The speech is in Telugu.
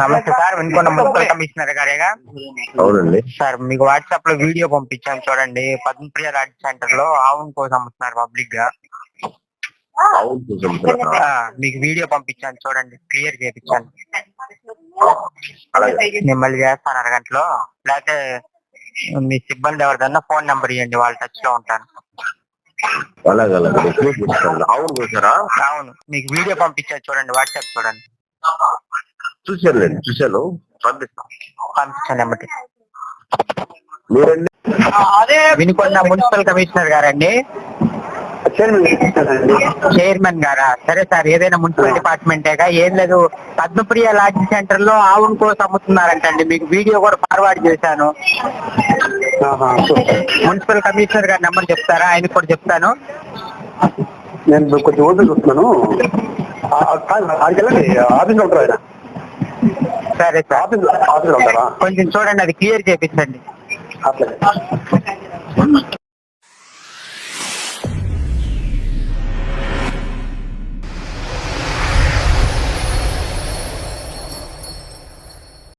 నమస్తే సార్ వినుకొండ మున్సిపల్ కమిషనర్ గారేగా? అవునండి. సార్ మీకు వాట్సాప్లో వీడియో పంపించాను చూడండి. పద్మప్రియ రాజ్ సెంటర్లో ఆవును కోసం అమ్ముతున్నారు పబ్లిక్గా మీకు వీడియో పంపించాను చూడండి క్లియర్ చేయించాను మళ్ళీ చేస్తాను అరగంటలో. లేకపోతే మీ సిబ్బంది ఎవరిదన్నా ఫోన్ నెంబర్ ఇవ్వండి వాళ్ళ టచ్లో ఉంటాను అలాగే అలాగే అవును చూసారా అవును. మీకు వీడియో పంపించాను చూడండి వాట్సాప్ చూడండి. చూశానులేండి చూశాను. పంపిస్తాను పంపించాను నెంబర్ మీరండి వినుకొండ మున్సిపల్ కమిషనర్ గారండి. చైర్మన్ గారా సరే సార్ ఏదైనా మున్సిపల్ డిపార్ట్మెంటేగా? ఏం లేదు పద్మప్రియ లాడ్జ్ సెంటర్లో ఆవును కోసం అమ్ముతున్నారంటండి. మీకు వీడియో కూడా ఫార్వర్డ్ చేశాను. మున్సిపల్ కమిషనర్ గారి నెంబర్ చెప్తారా? ఆయనకు కూడా చెప్తాను. నేను కొంచెం ఓపిక చూస్తున్నాను. ఆఫీస్లో ఉంటారు ఆయన? సరే సార్. ఆఫీస్ ఆఫీస్లో ఉంటారా? కొంచెం చూడండి అది క్లియర్ చేపించండి అట్లే